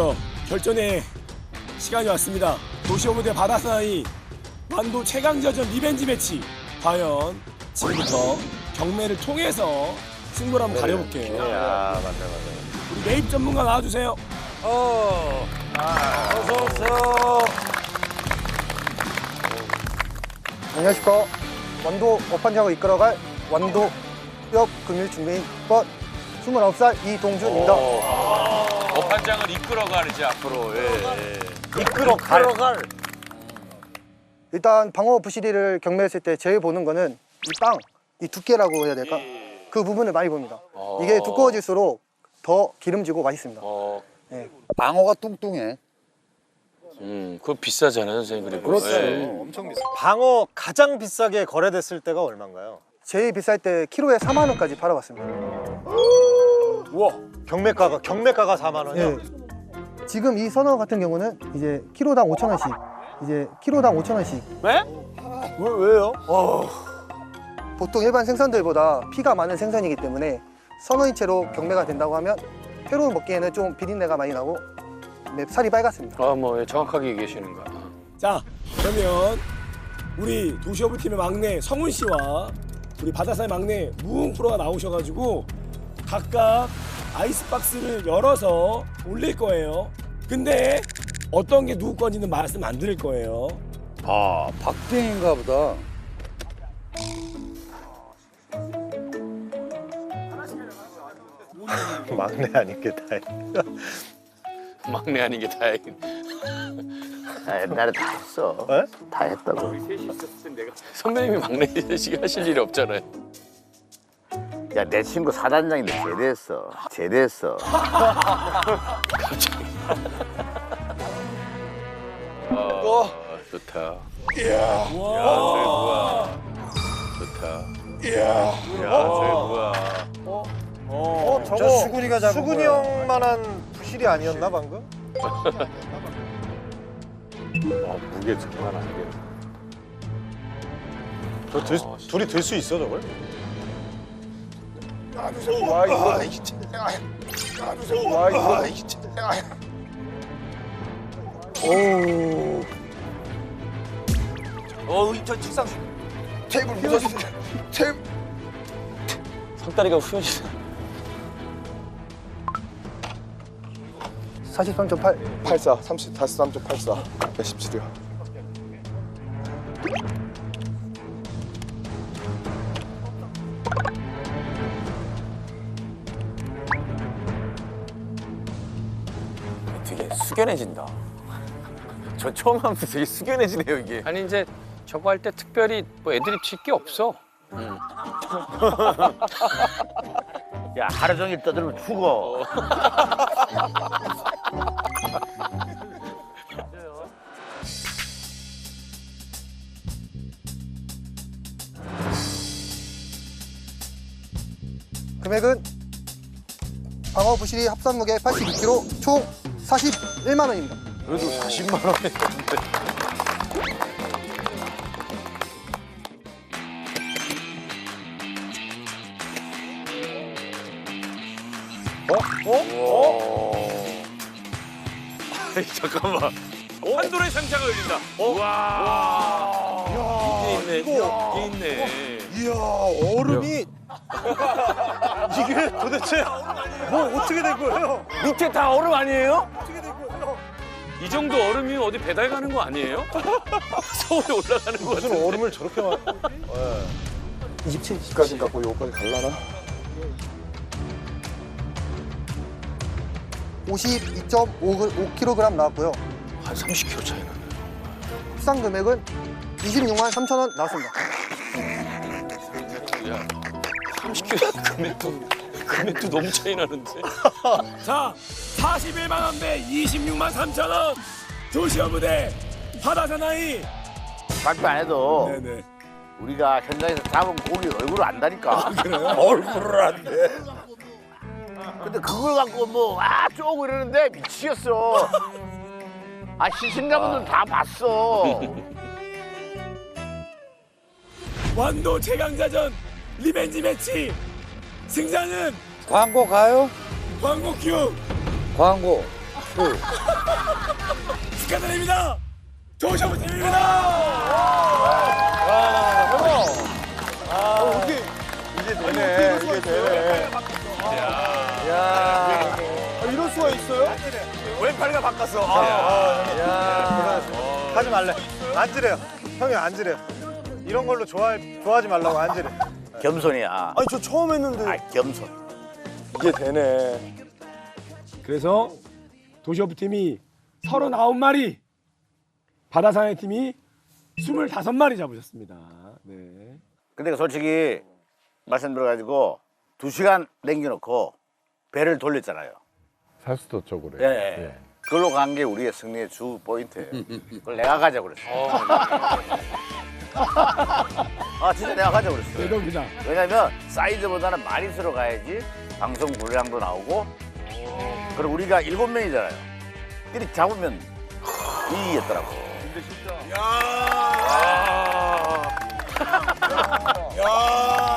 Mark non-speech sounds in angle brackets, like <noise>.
드디어 결전의 시간이 왔습니다. 도시오무대 바다사이 완도 최강자전 리벤지 매치. 과연 지금부터 경매를 통해서 승부를 한번 가려볼게요. 야 맞네 맞네. 우리 매입 전문가 나와주세요. 어. 어서 오세요. 안녕하십니까. 완도 어판장을 이끌어갈 완도 역 금일 중매인권 29살 이동준입니다. 어판장을 이끌어가는 이제 앞으로. 예, 예. 이끌어 갈. 일단 방어 부시리를 경매했을 때 제일 보는 거는 이 빵, 이 두께라고 해야 될까? 그 부분을 많이 봅니다. 이게 두꺼워질수록 더 기름지고 맛있습니다. 어, 방어가 뚱뚱해. 음, 그거 비싸잖아요, 선생님. 그리고. 그렇지. 예. 엄청 비싸. 방어 가장 비싸게 거래됐을 때가 얼마인가요? 제일 비쌀 때 키로에 4만 원까지 팔아봤습니다. 우와. 경매가가 경매가가 4만 원이요? 예. 지금 이 선어 같은 경우는 이제 키로당 5천 원씩, 이제 키로당 5천 원씩. 왜? 왜 왜요? 보통 일반 생선들보다 피가 많은 생선이기 때문에 선어인체로 경매가 된다고 하면 회로 먹기에는 좀 비린내가 많이 나고 맵 살이 빨갛습니다. 아, 뭐, 예, 정확하게 얘기하시는가. 자, 그러면 우리 도시오브 팀의 막내 성훈 씨와 우리 바다사의 막내 무웅 프로가 나오셔가지고 각각 아이스박스를 열어서 올릴 거예요. 근데 어떤 게 누구 건지는 말씀 안 드릴 거예요. 아, 박대인가 보다. <laughs> 막내 아니게 다행. <laughs> 막내 아닌 게 다행이네. 나 옛날에 다 했어. 에? 다 했다고. 선배님이 막내 시기 하실 일이 없잖아요. 야, 내 친구 사단장인데 제대했어. 제대했어. 어, 좋다. 와, 뭐야. 좋다. 이야. 야, 저기 뭐야. 어, 저거 수근이가 잡은 수근이 형만한 부실이 아니었나 방금? <laughs> 무게 장난 아니게. 저 들, 둘이 들 수 있어 저걸? 상다리가 후려지네. 43.8. 84, 30, 43.84, 117이요. 숙연해진다. 저 처음 하면서 되게 숙연해지네요, 이게. 아니, 이제 저거 할 때 특별히 뭐 애드립 칠게 없어. <laughs> 야, 하루 종일 떠들면 죽어. <laughs> 금액은 방어 부실이 합산 무게 82kg, 총 41만 원입니다. 그래도 40만 원에 아니, 잠깐만. 판도라의 상자가 열린다. 와. 이게 있네. 이게 있네. 이야 얼음이 이게 도대체 뭐 어떻게 된 거예요? 밑에 다 얼음 아니에요? 이 정도 얼음이 어디 배달 가는 거 아니에요? <laughs> 서울에 올라가는 거 무슨 같은데. 얼음을 저렇게 많? 27. 까지 갖고 요거까지 갈라나? 52.5kg 나왔고요. 한 30kg 차이 나네. 합산 금액은 26만 3천 원 나왔습니다. 야, 30kg 금액도 금액도 너무 차이 나는데. <laughs> 자, 41만 원 대 26만 3천 원. 도시오무대 바다 사나이. 발표 안 해도 네네. 우리가 현장에서 잡은 고기 얼굴을 안다니까. <laughs> 얼굴을 안 돼. 근데 그걸 갖고 뭐, 아, 쪼고 이러는데 미치겠어. 아, 시청자분들 다 봤어. <laughs> 완도 최강자전 리벤지 매치. 승자는 광고 가요? 광고 큐. 광고. 축하드립니다. 도시어부팀입니다. 이게 되네. 이게 되네. 야. 아, 이럴 수가 있어요? 왼팔가 바꿨어. 야. 하지 말래. 앉으래요. 형이 앉으래요. 이런 걸로 좋아 좋아하지 말라고 앉으래. 겸손이야. 아니 저 처음 했는데. 아, 겸손. 이게 되네. 그래서 도시어부팀이 39마리, 바다사의 팀이 25마리 잡으셨습니다. 네. 근데 솔직히 말씀드려가지고 두 시간 남겨놓고 배를 돌렸잖아요. 살수도 쪽으로. 예, 예. 그걸로 간 게 우리의 승리의 주 포인트예요. 그걸 내가 가자고 그랬어. <laughs> 아 진짜 내가 가자고 그랬어. 대박이다. 왜냐면 사이즈보다는 많이 들어 가야지 방송 분량도 나오고 그리고 우리가 일곱 명이잖아요. 끼리 잡으면 이기겠더라고. 야,